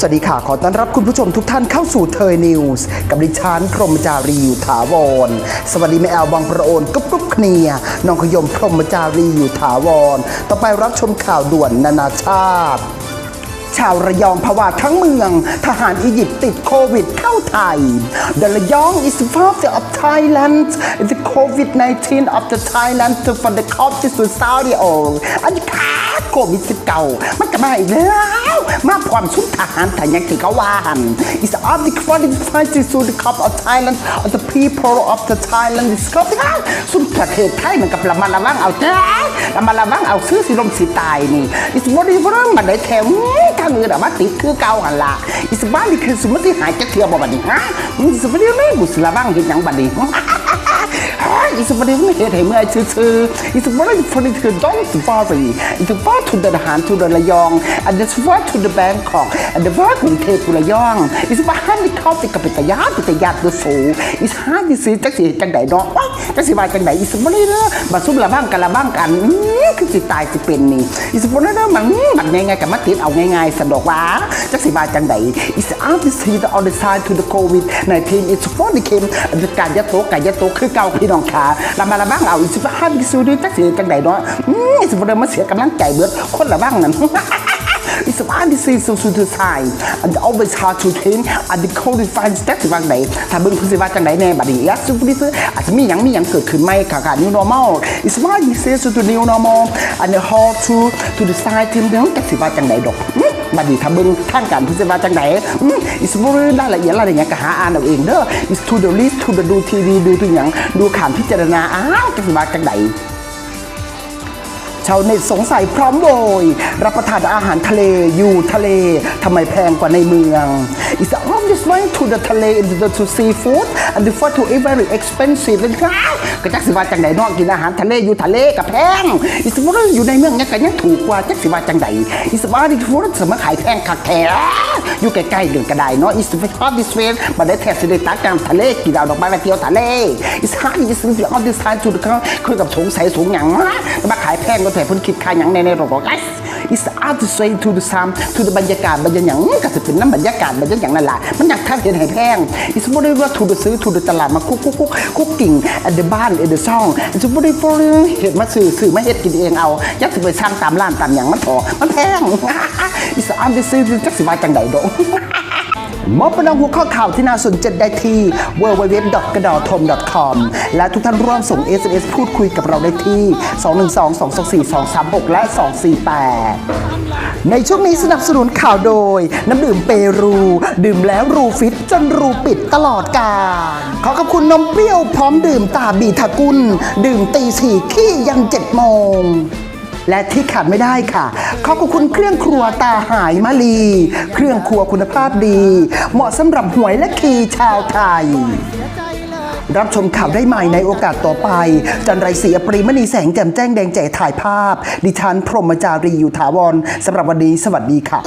สวัสดีค่ะ ขอต้อนรับคุณผู้ชมทุกท่านเข้าสู่เทยนิวส์กับดิฉันพรหมจารีอยู่ถาวร สวัสดีแม่แอลบางประโอนกุ๊บกุ๊บเคลียน้องขยมพรหมจารีอยู่ถาวร ต่อไปรับชมข่าวด่วนนานาชาติ ชาวระยองภาวะทั้งเมือง ทหารอียิปต์ติดโควิดเข้าไทย The Rayong is the first of Thailand the COVID-19 of the Thailand to for the country to Saudi Arabia อันนี้ค่ะโควิด19มันก็มาอีกแล้วมาพร้อมชุดทหารแต่ยังที่เขาว่าหัน is of the qualified to the cup of Thailand of the people of the Thailand is cup สุดประเทศไทยมันกับระมัดระวังเอาเจ้าระมัดระวังเอาซื้อสิลมสิตายนี่ is what is wrong มันได้แถวมทางอื่นอะมาติดคือเก่าหันละ is บ้านนี่คือสมมติหายจะเทียบบ่บัดนี้ฮะมึงสิบ่ได้เลยบุษระวังเฮ็ดหยังบัดนี้อีสปอร์ตไม่เห็นเห็นเมื่อชื่อๆอีสปอร์ตฟอร์ตคือดอนสปอร์ตอีสปอร์ตทูเดอะหารทูเดอะระยองอันเดสปอร์ตทูเดอะแบงคอกอันเดสปอร์ตกรุงเทพทูระยองอีสปอฮันนี่เข้าติดกับปิตยาปิตยาตัวสูอีสฮันนี่สิจักสิจังไดเนาะ จักสิว่าจังไดอีสปอร์ตเนาะมาซุ่มละบ้างกันละบ้างกันคือสิตายสิเป็นนี่อีสปอร์ตเนาะมันมันง่ายๆกับมาติดเอาง่ายๆสะดวกว่าจักสิว่าจังไดอีสอาร์ติสทีออนเดอะไซด์ทูเดอะโควิด19อีสปอร์ตนี่เข้มการยัดโตการยัดโตคือเก่าพี่น้องขาละมาละบ้างเอาอีสปอร์ตฮันสูดูจักสิจังไดเนาะอืออีสปอร์ตมาเสียกำลังใจเบิดคนละบ้างนั่น It's about this is so to the side and always hard to train and the code define steps บางไหนถ้าเบิ่งพื้นสิว่าจังไดแน่บัดนี้ยัดสุดที่อาจจะมีหยังมีหยังเกิดขึ้นไหมค่ะค่ะ new normal it's about this is to the new normal and the how to to the side ทีมเรื่องจักสิว่าจังไดดอกบัดนี้ถ้าเบิ่งท่างการพื้นสิว่าจังไดอืม it's very รายละเอียดรายละเอียดก็หาอ่านเอาเองเด้อ it's to the list to the ดูทีวีดูตัวหยังดูข่าวพิจารณาอ้าวจักสิว่าจังได ชาวเน็ตสงสัยพร้อมโวยรับประทานอาหารทะเลอยู่ทะเลทำไมแพงกว่าในเมืองอิสระ obvious way to the ทะเล into the to seafood and the food to eat very expensive เลยครับก็จักสิว่าจังใดนอกกินอาหารทะเลอยู่ทะเลกับแพง It's ว่าอยู่ในเมืองเนี่ยก็ยังถูกกว่าจักสิว่าจังใด It's ว่าที่ฟู้ดสมขายแพงคักแท้อยู่ใกล้ๆเดือนกระไดเนาะ It's very hot this way มาได้แทบสิได้ตักกามทะเลกินเอาดอกไม้มาเที่ยวทะเล It's hard it's very hot this time to the คุยกับสงสัยสูงอย่างมากมาขายแพงก็แต่เพิ่นคิดค่าหยังในในรถบอก Yes it's art to say to the sun to the บรรยากาศบรรยากาศหยังก็จะเป็นน้ำบรรยากาศบรรยากาศนั่นแหละมันอยากทานเห็นให้แพง it's not really ว่า to the ซื้อ to the ตลาดมาคุกคุกคุกคุกกิ่ง at the บ้าน at the ซ่อง it's not really for เห็ดมาซื้อซื้อมาเห็ดกินเองเอาอยากจะไปสร้างตามร้านตามอย่างมันพอมันแพง it's art to say จักสิว่าจังใดดอก มอบเป็นหัวข้อข่าวที่น่าสนใจได้ที่ www. กระดอทม .com และทุกท่านร่วมส่ง SMS พูดคุยกับเราได้ที่ 212 224 236 และ 248 ในช่วงนี้สนับสนุนข่าวโดย น้ำดื่มเปรู ดื่มแล้วรูฟิตจนรูปิดตลอดกาลขอขอบคุณนมเปรี้ยวพร้อมดื่มตาบีทากุล ดื่มตีสี่ขี้ยันเจ็ดโมง และที่ขาดไม่ได้ค่ะ ขอบคุณเครื่องครัวตาหายมาลี เครื่องครัวคุณภาพดี เหมาะสำหรับหวยและคีชาวไทย รับชมข่าวได้ใหม่ในโอกาสต่อไป จันไรศรีอปรีมณีแสงแจ่มแจ้งแดงแจ๋ถ่ายภาพ ดิฉันพรหมจารีอยู่ถาวรสำหรับวันนี้สวัสดีค่ะ